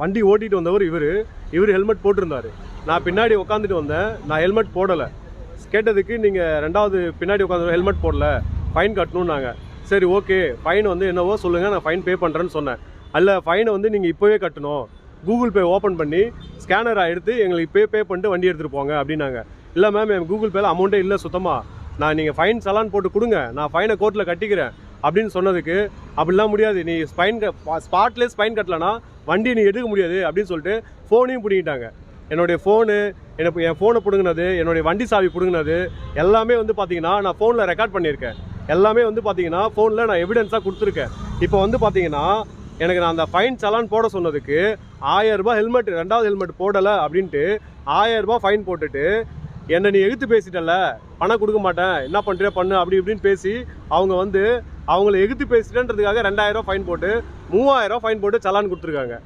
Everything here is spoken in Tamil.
வண்டி ஓட்டிட்டு வந்தவர் இவர். இவர் ஹெல்மெட் போட்டிருந்தாரு. நான் பின்னாடி உட்காந்துட்டு வந்தேன். நான் ஹெல்மெட் போடலை. கேட்டதுக்கு நீங்கள் ரெண்டாவது பின்னாடி உட்காந்து ஹெல்மெட் போடல. ஃபைன் கட்டணும்னாங்க. சரி ஓகே ஃபைன் வந்து என்னவோ சொல்லுங்கள் நான் ஃபைன் பே பண்ணுறேன்னு சொன்னேன். அல்ல ஃபைனை வந்து நீங்கள் இப்போவே கட்டணும். கூகுள் பே ஓப்பன் பண்ணி ஸ்கேனரை எடுத்து எங்களுக்கு இப்போயே பே பண்ணிட்டு வண்டி எடுத்துகிட்டு போங்க அப்படின்னாங்க. இல்லை மேம் என் கூகுள் பேல அமௌண்ட்டே இல்லை சுத்தமாக நான் நீங்கள் ஃபைன் சலான் போட்டு கொடுங்க. நான் ஃபைனை கோர்ட்டில் கட்டிக்கிறேன். அப்படின்னு சொன்னதுக்கு அப்படிலாம் முடியாது. நீ ஸ்பைன் ஸ்பாட்லேயே ஸ்பைன் கட்டலனா வண்டி நீ எடுக்க முடியாது அப்படின்னு சொல்லிட்டு ஃபோனையும் பிடிங்கிட்டாங்க. என்னுடைய ஃபோனு எனக்கு என் ஃபோனை பிடுங்கினது என்னுடைய வண்டி சாவி பிடுங்கினது எல்லாமே வந்து பார்த்தீங்கன்னா நான் ஃபோனில் ரெக்கார்ட் பண்ணியிருக்கேன். எல்லாமே வந்து பார்த்தீங்கன்னா ஃபோனில் நான் எவிடன்ஸாக கொடுத்துருக்கேன். இப்போ வந்து பார்த்தீங்கன்னா எனக்கு நான் அந்த ஃபைன் சலான் போட சொன்னதுக்கு ஆயிரரூபா ஹெல்மெட் ரெண்டாவது ஹெல்மெட் போடலை அப்படின்ட்டு ஆயிரரூபா ஃபைன் போட்டுட்டு என்னை நீ எகுத்து பேசிட்டல பணம் கொடுக்க மாட்டேன். என்ன பண்ணுறியா பண்ணு அப்படி இப்படின்னு பேசி அவங்க வந்து அவங்கள எகுத்து பேசிட்டேன்றதுக்காக ரெண்டாயிரம் ரூபாய் ஃபைன் போட்டு மூவாயிரம் ரூபாய் ஃபைன் போட்டு சலான் கொடுத்துருக்காங்க.